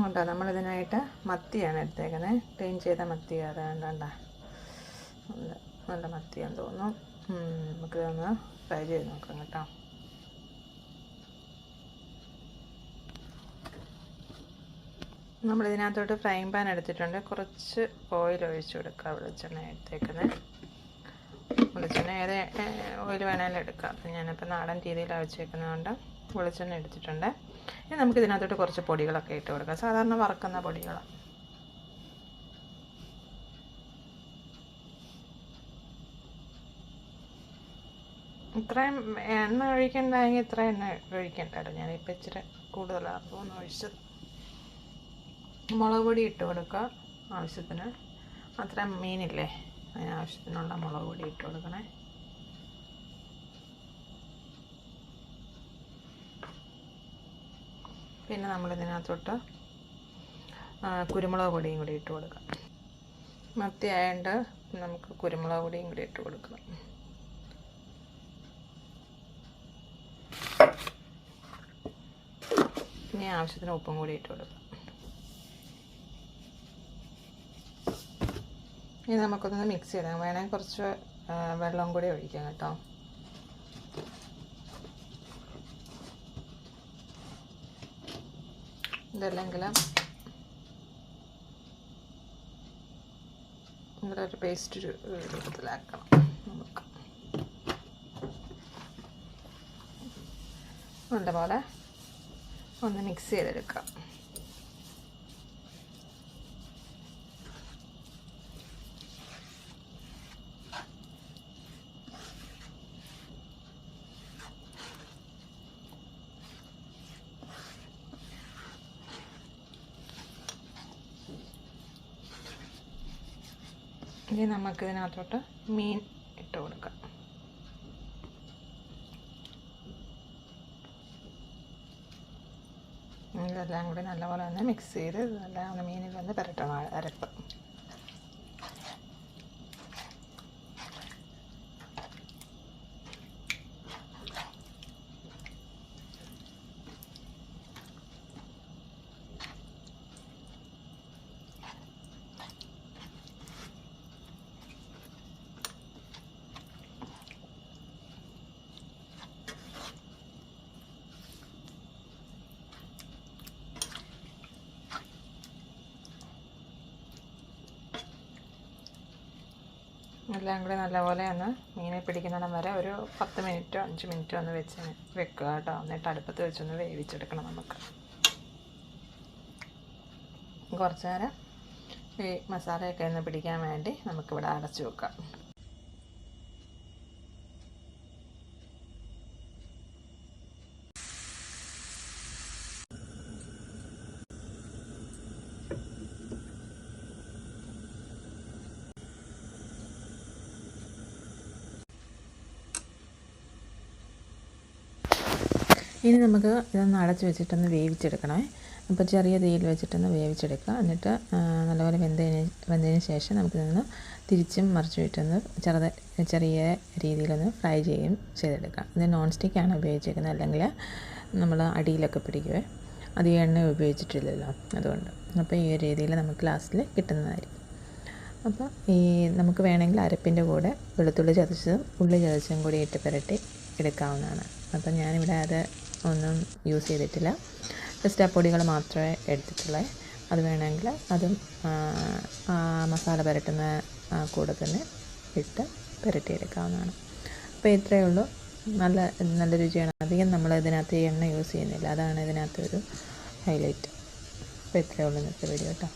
ഉണ്ടോ? നമ്മളിതിനായിട്ട് മത്തിയാണ് എടുത്തേക്കുന്നത് ക്ലീൻ ചെയ്ത മത്തി അതാണ്ട് കണ്ട. നല്ല മത്തിയാന്ന് തോന്നുന്നു. ഉം, നമുക്ക് ഒന്ന് ഫ്രൈ ചെയ്ത് നോക്കാം കേട്ടോ. നമ്മളിതിനകത്തോട്ട് ഫ്രൈ പാൻ എടുത്തിട്ടുണ്ട്. കുറച്ച് ഓയിൽ ഒഴിച്ചു കൊടുക്കുക വെളിച്ചെണ്ണ എടുത്തേക്കുന്നത് വെളിച്ചെണ്ണ ഏത് ഓയിൽ വേണമെങ്കിലും എടുക്കാം. ഞാനിപ്പോൾ നാടൻ രീതിയിലാണ് വെച്ചേക്കുന്നതുകൊണ്ട് വെളിച്ചെണ്ണ എടുത്തിട്ടുണ്ട്. ഇനി നമുക്ക് ഇതിനകത്തോട്ട് കുറച്ച് പൊടികളൊക്കെ ഇട്ട് കൊടുക്കാം. സാധാരണ വറക്കുന്ന പൊടികളാണ് ഇത്രയും എണ്ണ ഒഴിക്കണ്ടായെങ്കിൽ ഇത്ര എണ്ണ ഒഴിക്കണ്ട കേട്ടോ ഞാനിപ്പോൾ ഇച്ചിരി കൂടുതലാണ് ഒന്ന് ഒഴിച്ചത് മുളക് പൊടി ഇട്ട് കൊടുക്കുക ആവശ്യത്തിന്. അത്രയും മീനില്ലേ? അതിന് ആവശ്യത്തിനുള്ള മുളക് പൊടി ഇട്ട് കൊടുക്കണേ. പിന്നെ നമ്മളിതിനകത്തോട്ട് കുരുമുളക് പൊടിയും കൂടി ഇട്ട് കൊടുക്കാം. മത്തി ആയതുകൊണ്ട് നമുക്ക് കുരുമുളക് പൊടിയും കൂടി ഇട്ട് കൊടുക്കണം ഇനി ആവശ്യത്തിന് ഉപ്പും കൂടി ഇട്ട് കൊടുക്കാം. ഇനി നമുക്കൊന്ന് മിക്സ് ചെയ്താൽ വേണമെങ്കിൽ കുറച്ച് വെള്ളം കൂടി ഒഴിക്കാം കേട്ടോ. ഇതല്ലെങ്കിൽ ഇവിടെ ഒരു പേസ്റ്റ് രൂപത്തിലാക്കണം. നമുക്ക്. നല്ലപോലെ ഒന്ന് മിക്സ് ചെയ്തെടുക്കാം. ഇനി നമുക്ക് ഇതിനകത്തോട്ട് മീൻ ഇട്ട് കൊടുക്കാം. ഇതെല്ലാം കൂടി നല്ലപോലെ ഒന്ന് മിക്സ് ചെയ്ത് ഒന്ന് മീനിൽ വന്ന് പുരട്ടണം അരപ്പ്. എല്ലാം കൂടി നല്ലപോലെ ഒന്ന് മീനെ പിടിക്കുന്നിടം വരെ ഒരു പത്ത് മിനിറ്റോ അഞ്ച് മിനിറ്റോ ഒന്ന് വെച്ച് വെക്കുക കേട്ടോ. എന്നിട്ട് അടുപ്പത്ത് വെച്ചൊന്ന് വേവിച്ചെടുക്കണം നമുക്ക്. കുറച്ച് നേരം ഈ മസാലയൊക്കെ ഒന്ന് പിടിക്കാൻ വേണ്ടി നമുക്കിവിടെ അടച്ചു വെക്കാം. ഇനി നമുക്ക് ഇതൊന്ന് അടച്ച് വെച്ചിട്ടൊന്ന് വേവിച്ചെടുക്കണേ. അപ്പോൾ ചെറിയ തീയിൽ വെച്ചിട്ടൊന്ന് വേവിച്ചെടുക്കുക. എന്നിട്ട് നല്ലപോലെ വെന്തതിന് വെന്തതിന് ശേഷം നമുക്കിതൊന്ന് തിരിച്ചും മറിച്ചും വിട്ടൊന്ന് ചെറുത് ചെറിയ രീതിയിലൊന്ന് ഫ്രൈ ചെയ്യും ചെയ്തെടുക്കാം. ഇത് നോൺ സ്റ്റിക്കാണ് ഉപയോഗിച്ചേക്കുന്നത്. അല്ലെങ്കിൽ നമ്മൾ അടിയിലൊക്കെ പിടിക്കുവേ അധികം എണ്ണ ഉപയോഗിച്ചിട്ടില്ലല്ലോ അതുകൊണ്ട്. അപ്പോൾ ഈ ഒരു രീതിയിൽ നമുക്ക് ലാസ്റ്റിൽ കിട്ടുന്നതായിരിക്കും. അപ്പോൾ ഈ നമുക്ക് വേണമെങ്കിൽ അരപ്പിന്റെ കൂടെ വെളുത്തുള്ളി ചതച്ചതും ഉള്ളി ചതച്ചതും കൂടി ഇട്ട് പുരട്ടി എടുക്കാവുന്നതാണ്. അപ്പം ഞാനിവിടെ അത് ഒന്നും യൂസ് ചെയ്തിട്ടില്ല. ജസ്റ്റ് ആ പൊടികൾ മാത്രമേ എടുത്തിട്ടുള്ളൂ. അത് വേണമെങ്കിൽ അതും മസാല പുരട്ടുന്ന കൂടെ തന്നെ ഇട്ട് പുരട്ടിയെടുക്കാവുന്നതാണ്. അപ്പോൾ ഇത്രയേ ഉള്ളൂ. നല്ല നല്ല രുചിയാണ്. അധികം നമ്മൾ ഇതിനകത്ത് എണ്ണ യൂസ് ചെയ്യുന്നില്ല. അതാണ് ഇതിനകത്തൊരു ഹൈലൈറ്റ് അപ്പോൾ ഇത്രയേ ഉള്ളൂ ഇന്നത്തെ വീഡിയോ കേട്ടോ